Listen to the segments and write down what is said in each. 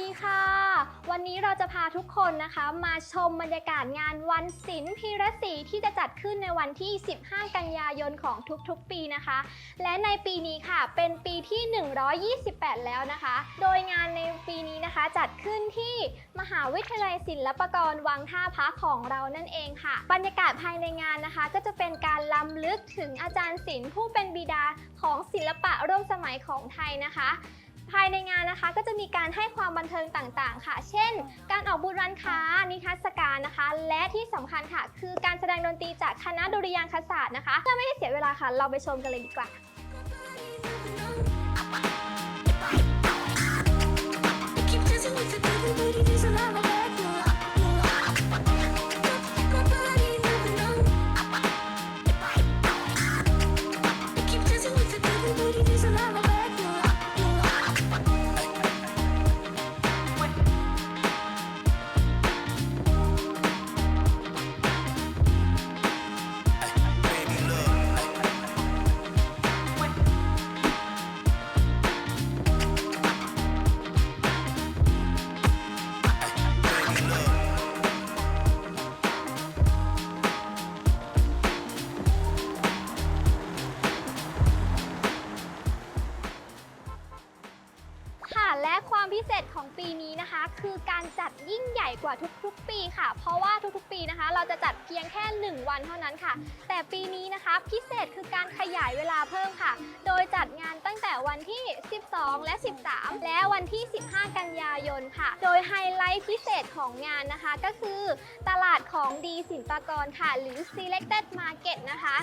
ดีค่ะ วันะคะ มาชมบรรยากาศงานวันศิลป์พีระศรีที่จะจัดขึ้นในวันที่ 15 กันยายนของทุกๆ ปีนะคะ และในปีนี้ค่ะเป็นปีที่ 128 แล้วนะคะ โดยงานในปีนี้นะคะจัดขึ้นที่มหาวิทยาลัยศิลปากรวังท่าพระของเรานั่นเองค่ะ บรรยากาศภายในงานนะคะ ก็จะเป็นการล้ำลึกถึงอาจารย์ศิลป์ผู้เป็นบิดาของศิลปะร่วมสมัยของไทยนะคะ ภายในงานนะคะก็จะมีการให้ความบันเทิงต่างๆ ค่ะ เช่น การออกบูธร้านค้า นิทรรศการนะคะ และที่สำคัญค่ะ คือการแสดงดนตรีจากคณะดุริยางคศาสตร์นะคะเพื่อไม่ให้เสียเวลาค่ะ เราไปชมกันเลยดีกว่า นี้นะคะ คือการจัดยิ่งใหญ่กว่าทุกๆ ปีค่ะ เพราะว่าทุกๆ ปีนะคะ เราจะจัดเพียงแค่ 1 วันเท่านั้นค่ะ แต่ปีนี้นะคะพิเศษคือการขยายเวลาเพิ่มค่ะ โดยจัดงานตั้งแต่วันที่ 12 และ 13 และวันที่ 15 กันยายนค่ะ โดยไฮไลท์พิเศษของงานนะคะ ก็คือตลาดของดีสินปากรค่ะ หรือ selected market นะคะ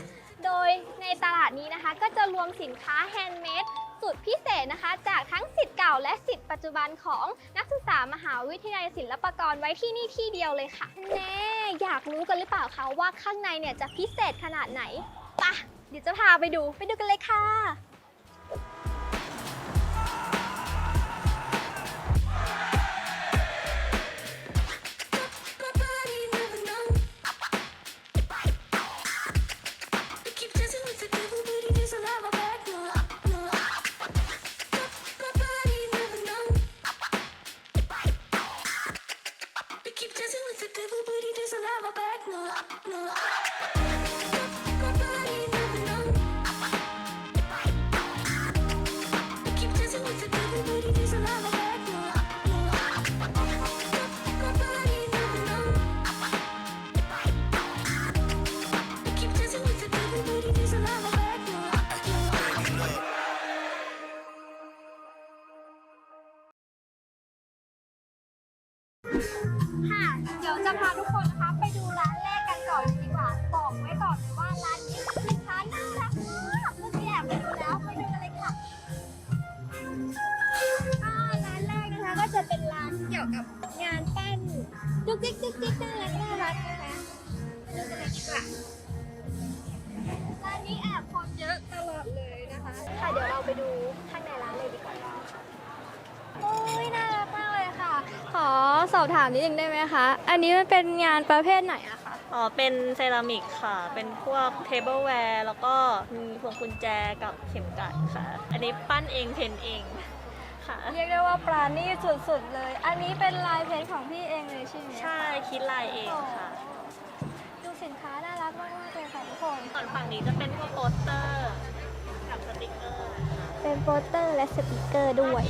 โดยในตลาดนี้นะคะก็จะรวมสินค้าแฮนด์เมด สุดพิเศษนะคะ จากทั้งสิทธิ์เก่าและสิทธิ์ปัจจุบันของนักศึกษามหาวิทยาลัยศิลปากรไว้ที่นี่ที่เดียวเลยค่ะแน่อยากรู้กันหรือเปล่าคะว่าข้างในเนี่ยจะพิเศษขนาดไหนปะเดี๋ยวจะพาไปดูไปดูกันเลยค่ะ เดี๋ยวจะพาทุกคนนะคะไปดูร้านแรกกันก่อนดีกว่า บอกไว้ก่อนเลยว่าร้านนี้สินค้าน่ารักมากเมื่อกี้แอบไปดูแล้วไปดูกันเลยค่ะอ่าร้านแรกนะคะก็จะเป็นร้านเกี่ยวกับงานปั้นจุ๊กจิ๊กจุกจิ๊กน่ารักน่ารักนะคะไปดูกันเลยดีกว่าร้านนี้แอบคนเยอะตลอดเลยนะคะค่ะเดี๋ยวเราไปดูข้างในร้านเลยดีกว่าโอ้ยน่ารัก ขอสอบถามนิดนึงได้ไหมคะ อันนี้มันเป็นงานประเภทไหนอะคะ อ๋อ เป็นเซรามิกค่ะ เป็นพวกเทเบิลแวร์แล้วก็มีพวงกุญแจกับเข็มกลัดค่ะ อันนี้ปั้นเองเพ้นเองค่ะ เรียกได้ว่าปราณีตสุดๆเลย อันนี้เป็นลายเพ้นท์ของพี่เองเลยใช่ไหมใช่คิดลายเองค่ะ ดูสินค้าน่ารักมากๆเลยค่ะทุกคน ส่วนฝั่งนี้จะเป็นพวกโปสเตอร์กับสติกเกอร์เป็นโปสเตอร์และสติกเกอร์ด้วย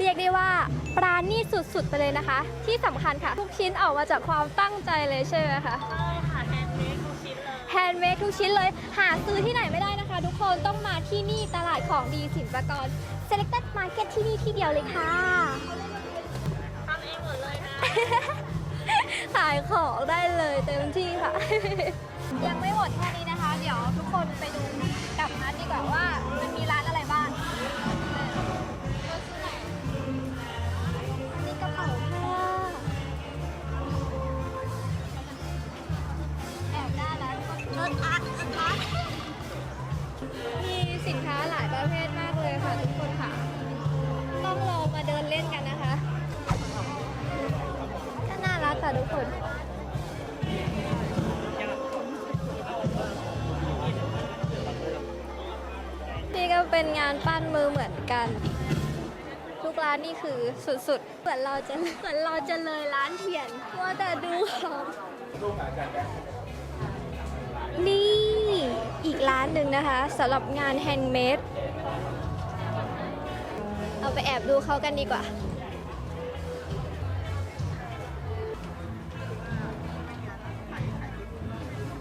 เรียกได้ว่าปราณีตสุดๆไปเลยนะคะ ที่สำคัญค่ะ ทุกชิ้นออกมาจากความตั้งใจเลยใช่ไหมคะใช่ค่ะแฮนด์เมดทุกชิ้นเลย แฮนด์เมดทุกชิ้นเลย หาซื้อที่ไหนไม่ได้นะคะ ทุกคนต้องมาที่นี่ตลาดของดีสินปากร Selected Market ที่นี่ที่เดียวเลยค่ะทำเองหมดเลยนะขายของได้เลยเต็มที่ค่ะ ยังไม่หมดแค่นี้นะคะ เดี๋ยวทุกคนไปดูกับนัดดีกว่าว่ามันมีร้าน สินค้าหลายประเภทมากเลยค่ะทุกคนค่ะ ต้องลองมาเดินเล่นกันนะคะ ก็น่ารักค่ะทุกคนนี่ก็เป็นงานปั้นมือเหมือนกัน ทุกร้านนี่คือสุดๆ เหมือนเราจะเหมือนเราจะเลยร้านเทียนว่าแต่ดูของานหนึ่งนะคะสำหรับงานแฮนด์เมดเอาไปแอบดูเขากันดีกว่า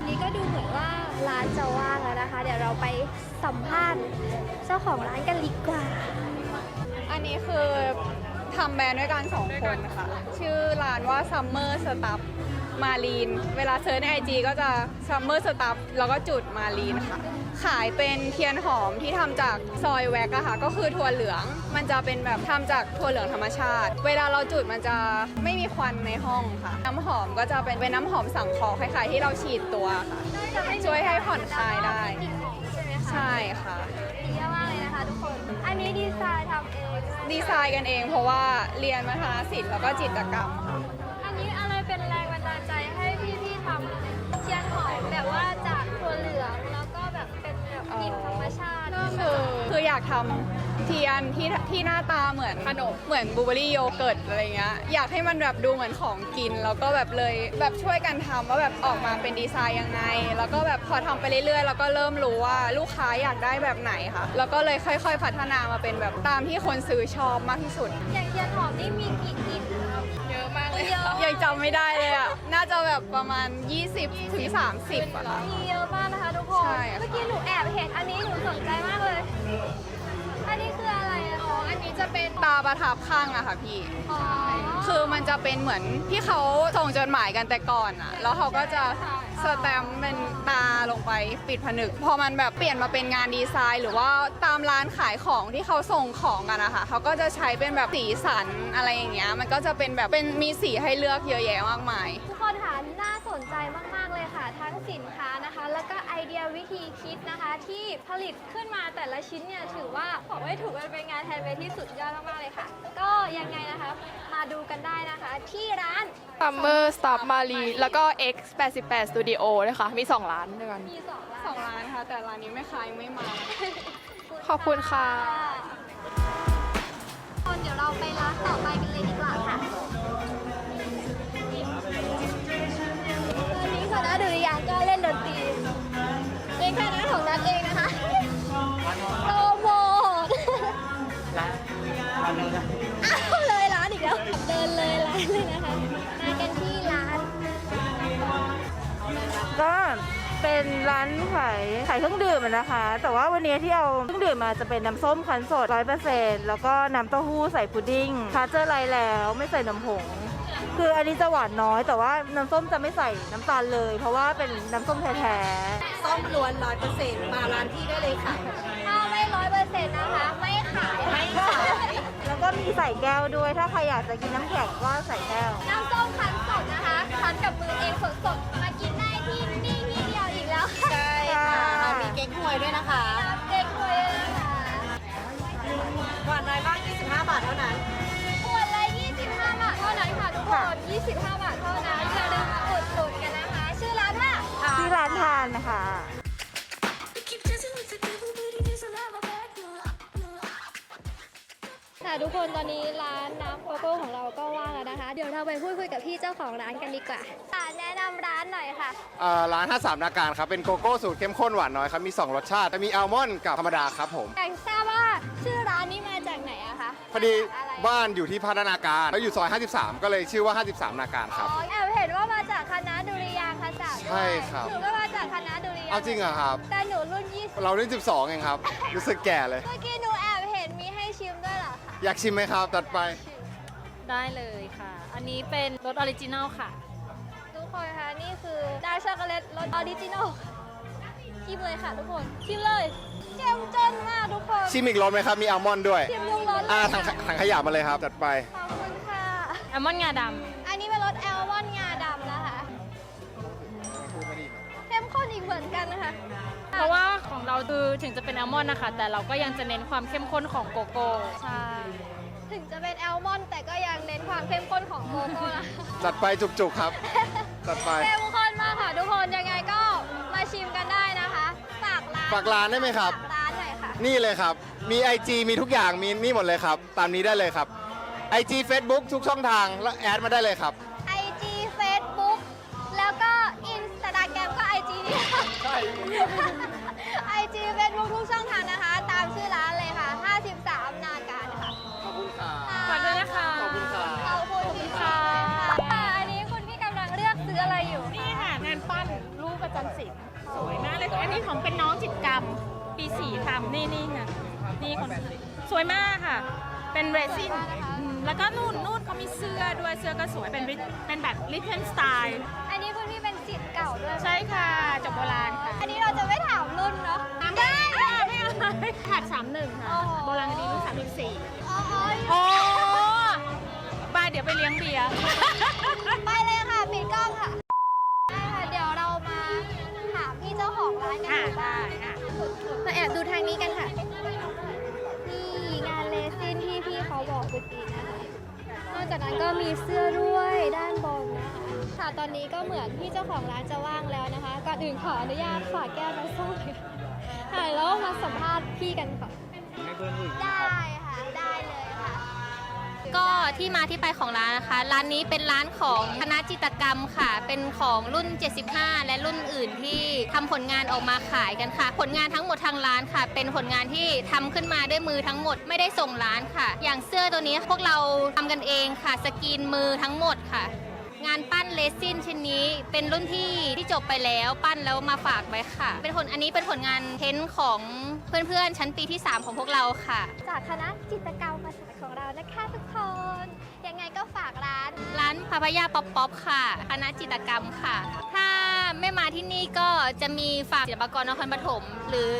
นี่ก็ดูเหมือนว่าร้านจะว่างแล้วนะคะ เดี๋ยวเราไปสัมภาษณ์เจ้าของร้านกันดีกว่า อันนี้คือทำแบรนด์ด้วยกันสองคนค่ะ ชื่อร้านว่า Summer Stuff Marine เวลาเซิร์ชใน IG ก็จะ Summer Stuff แล้วก็จุด Marine ค่ะ ขายเป็นเทียนหอมที่ทำจากซอยแว็กอะค่ะ ก็คือถั่วเหลือง มันจะเป็นแบบทำจากถั่วเหลืองธรรมชาติ เวลาเราจุดมันจะไม่มีควันในห้องค่ะ น้ำหอมก็จะเป็นเป็นน้ำหอมสังเคราะห์คล้ายๆที่เราฉีดตัวค่ะ ช่วยให้ผ่อนคลายได้กลิ่นหอมใช่ไหมคะใช่ค่ะดีมากเลยนะคะทุกคน อันนี้ดีไซน์ทำเองด้วยดีไซน์กันเองเพราะว่าเรียนมัธยศิลป์แล้วก็จิตรกรรมค่ะ อันนี้อะไร เป็นแรงบันดาลใจให้พี่ๆทำเทียนหอมแบบว่าจากถั่วเหลืองแล้วก็แบบเป็นแบบกลิ่นธรรมชาติคือคืออยากทำเทียนที่ที่หน้าตาเหมือนขนมเหมือนบลูเบอรี่โยเกิร์ตอะไรเงี้ยอยากให้มันแบบดูเหมือนของกิน แล้วก็แบบเลยแบบช่วยกันทำว่าแบบออกมาเป็นดีไซน์ยังไง แล้วก็แบบพอทำไปเรื่อยๆ แล้วก็เริ่มรู้ว่าลูกค้าอยากได้แบบไหนค่ะ แล้วก็เลยค่อยๆ พัฒนามาเป็นแบบตามที่คนซื้อชอบมากที่สุด อย่างเทียนหอมนี่มีกี่กลิ่นนะคะเยอะมากเลยเยอะ ยังจำไม่ได้เลยอะ น่าจะแบบประมาณ 20ถึง30อะค่ะ มีเยอะมากนะคะทุกคน ใช่ค่ะ เมื่อกี้หนูแอบเห็นอันนี้หนูสนใจมากเลย อันนี้คืออะไรอะคะอันนี้จะเป็นตาประทับข้างอะค่ะพี่ อ๋อคือมันจะเป็นเหมือนที่เขาส่งจดหมายกันแต่ก่อนอะแล้วเขาก็จะ สแตมป์เป็นตาลงไปปิดผนึก พอมันแบบเปลี่ยนมาเป็นงานดีไซน์ หรือว่าตามร้านขายของที่เขาส่งของกันนะคะเขาก็จะใช้เป็นแบบสีสันอะไรอย่างเงี้ยมันก็จะเป็นแบบเป็นมีสีให้เลือกเยอะแยะมากมาย ทุกคนค่ะน่าสนใจมาก ๆ เลยค่ะ ทั้งสินค้านะคะ แล้วก็ไอเดียวิธีคิดนะคะ ที่ผลิตขึ้นมาแต่ละชิ้นเนี่ยถือว่าบอกไม่ถูกมันเป็นงานแฮนด์เมดที่สุดยอดมาก ๆ เลยค่ะ ก็ยังไงนะคะมาดูกันได้นะคะ ที่ร้าน Summer Stop Mali แล้วก็ X 88 Studio นะคะมี 2 ร้านด้วยกัน มีสองร้านสองร้านค่ะ แต่ร้านนี้ไม่ขายไม่มา ขอบคุณค่ะ คนเดี๋ยวเราไปร้านต่อไปกัน เป็นร้านขายขายเครื่องดื่มอะนะคะ แต่ว่าวันนี้ที่เอาเครื่องดื่มมาจะเป็นน้ำส้มคั้นสด100%แล้วก็น้ำเต้าหู้ใส่พุดดิ้งคาเจอร์ไลท์แล้วไม่ใส่น้ำผงคืออันนี้จะหวานน้อยแต่ว่าน้ำส้มจะไม่ใส่น้ำตาลเลย เพราะว่าเป็นน้ำส้มแท้ๆส้มล้วนร้อยเปอร์เซ็นต์มาร้านที่ได้เลยค่ะถ้าไม่ร้อยเปอร์เซ็นต์นะคะ ไม่ขายไม่ขายแล้วก็มีใส่แก้วด้วยถ้าใครอยากจะกินน้ำแข็งก็ใส่แก้วน้ำส้มคั้นสดนะคะคั้นกับมือเองสดๆ 25 บาทเท่านั้นอย่าลืมมาอุดหนุนกันนะคะ ชื่อร้านว่าที่ร้านทานนะคะ We keep dancing with the devil, but he doesn't have a back, no, no. ค่ะทุกคนตอนนี้ร้านน้ำโกโก้ของเราก็ว่างแล้วนะคะ เดี๋ยวเราไปพูดคุยกับพี่เจ้าของร้านกันดีกว่าค่ะแนะนำร้านหน่อยค่ะอ่าร้าน 53นาการครับ เป็นโกโก้สูตรเข้มข้นหวานน้อยครับ มี 2 รสชาติจะมีอัลมอนด์กับธรรมดาครับผม อยากทราบว่าชื่อร้านนี้ พอดีอะไร บ้านอยู่ที่พัฒนาการ แล้วอยู่ซอย 53 ก็เลยชื่อว่า 53 นาการคอ๋รับ อแอบเห็นว่ามาจากคณะดุริยางคศาสตร์ด้วยใช่ครับ หนูก็มาจากคณะดุริยางค์เอาจริงเหรอครับ แต่หนูรุ่น20เราเล่น 12 เองครับ รู้สึกแก่เลย เมื่อกี้หนูแอบเห็นมีให้ชิมด้วยเหรอคะอยากชิมไหมครับ ตัดไป ได้เลยค่ะ อันนี้เป็นรสออริจินัลค่ะ ทุกคนคะนี่คือดาร์กช็อกโกแลตรสออริจินอล ชิมเลยค่ะทุกคนชิมเลยเจ้มจนมากทุกคนชิมอีกรสไหมครับ มีอัลมอนด์ด้วย ชิมลุงรสเลอ่ายถังถังขยะมาเลยครับ จัดไป ขอบคุณค่ะ แอลมอนด์งาดอันนี้เป็นรสแอลมอนด์งาดำนะคะเข้มข้นอีกเหมือนกันนะคะำเพราะว่าของเราคือถึงจะเป็นแอลมอนด์นะคะ แต่เราก็ยังจะเน้นความเข้มข้นของโกโก้ใช่ถึงจะเป็นแอลมอนด์แต่ก็ยังเน้นความเข้มข้นของโกโก้นะคะจัดไปจุกๆครับ จัดไปเข้ม ฝากร้านฝากร้านได้ไหมครับฝากร้านหน่อยค่ะ นี่เลยครับ มี IG มีทุกอย่าง มีนี่หมดเลยครับ ตามนี้ได้เลยครับ IG Facebook ทุกช่องทางแล้วแอดมาได้เลยครับ ปีสี่ทำนี่นี่ค่ะนี่คนสวยมากค่ะ เป็นเรซินอืมแล้วก็นู่นนู่นเขามีเสื้อด้วยเสื้อก็สวยเป็นริเป็นแบบลิทเทนสไตล์อันนี้คุณพี่เป็นสิทธิ์เก่าด้วยไหมใช่ค่ะจบโบราณค่ะ อันนี้เราจะไม่ถามรุ่นเนาะได้ค่ะไม่เอาหัดสามหนึ่งค่ะโอ้โหโบราณคดีรุ่นสามสิบสี่อ๋อโอ้บายเดี๋ยวไปเลี้ยงเบียร์ไป อบดูทางนี้กันค่ะ นี่งานเลซินที่พี่เขาบอกเมื่อกี้นะคะนอกจากนั้นก็มีเสื้อด้วยด้านบนนะคะค่ะตอนนี้ก็เหมือนพี่เจ้าของร้านจะว่างแล้วนะคะก่อนอื่นขออนุญาตฝากแก้วน้ำส้มเลยค่ะแล้วมาสัมภาษณ์พี่กันค่ะได้ค่ะได้เลยค่ะ ก็ที่มาที่ไปของร้านนะคะ ร้านนี้เป็นร้านของคณะจิตรกรรมค่ะ เป็นของรุ่น 75 และรุ่นอื่นที่ทำผลงานออกมาขายกันค่ะ ผลงานทั้งหมดทางร้านค่ะ เป็นผลงานที่ทำขึ้นมาด้วยมือทั้งหมดไม่ได้ส่งร้านค่ะ อย่างเสื้อตัวนี้พวกเราทำกันเองค่ะ สกรีนมือทั้งหมดค่ะ งานปั้นเลซินชิ้นนี้เป็นรุ่นที่ที่จบไปแล้วปั้นแล้วมาฝากไว้ค่ะ เป็นผลอันนี้เป็นผลงานเพ้นท์ของเพื่อนๆ ชั้นปีที่ 3 ของพวกเราค่ะ จากคณะจิตรกรรมศาสตร์ของเรานะคะทุกคน ยังไงก็ฝากร้าน ร้านพาพายาป๊อปป๊อปค่ะ คณะจิตรกรรมค่ะ ถ้าไม่มาที่นี่ก็จะมีฝากศิลปากรนครปฐมหรือ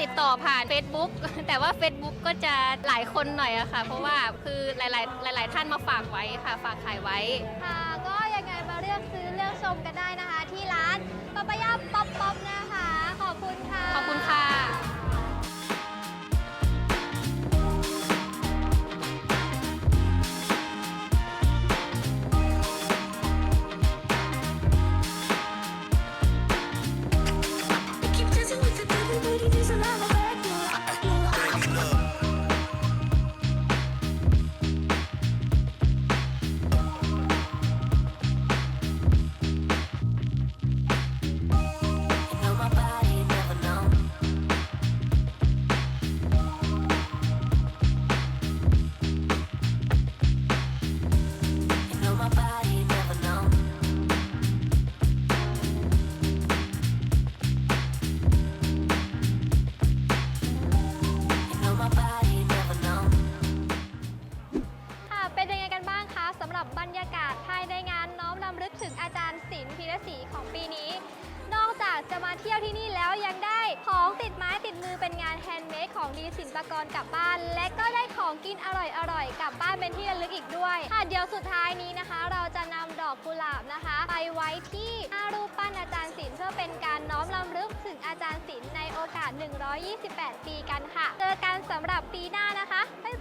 ติดต่อผ่าน Facebook แต่ว่า Facebook ก็จะหลายคนหน่อยอะค่ะ เพราะว่าคือหลายๆ หลาย ๆ ท่านมาฝากไว้ค่ะ ฝากขายไว้ ค่ะก็ยังไงมาเลือกซื้อเลือกชมกันได้ รับบรรยากาศภายในงานน้อมรำลึกถึงอาจารย์ศิลป์พีระศรีของปีนี้ นอกจากจะมาเที่ยวที่นี่แล้วยังได้ของติดไม้ติดมือเป็นงานแฮนด์เมดของดีศิลปากรกลับบ้าน และก็ได้ของกินอร่อยๆกลับบ้านเป็นที่ระลึกอีกด้วยค่ะเดี๋ยวสุดท้ายนี้นะคะ เราจะนำดอกกุหลาบนะคะ ไปไว้ที่หน้ารูปปั้นอาจารย์ศิลป์เพื่อเป็นการน้อมรำลึกถึงอาจารย์ศิลป์ในโอกาส 128 ปีกันค่ะ เจอกันสำหรับปีหน้านะคะบ๊าย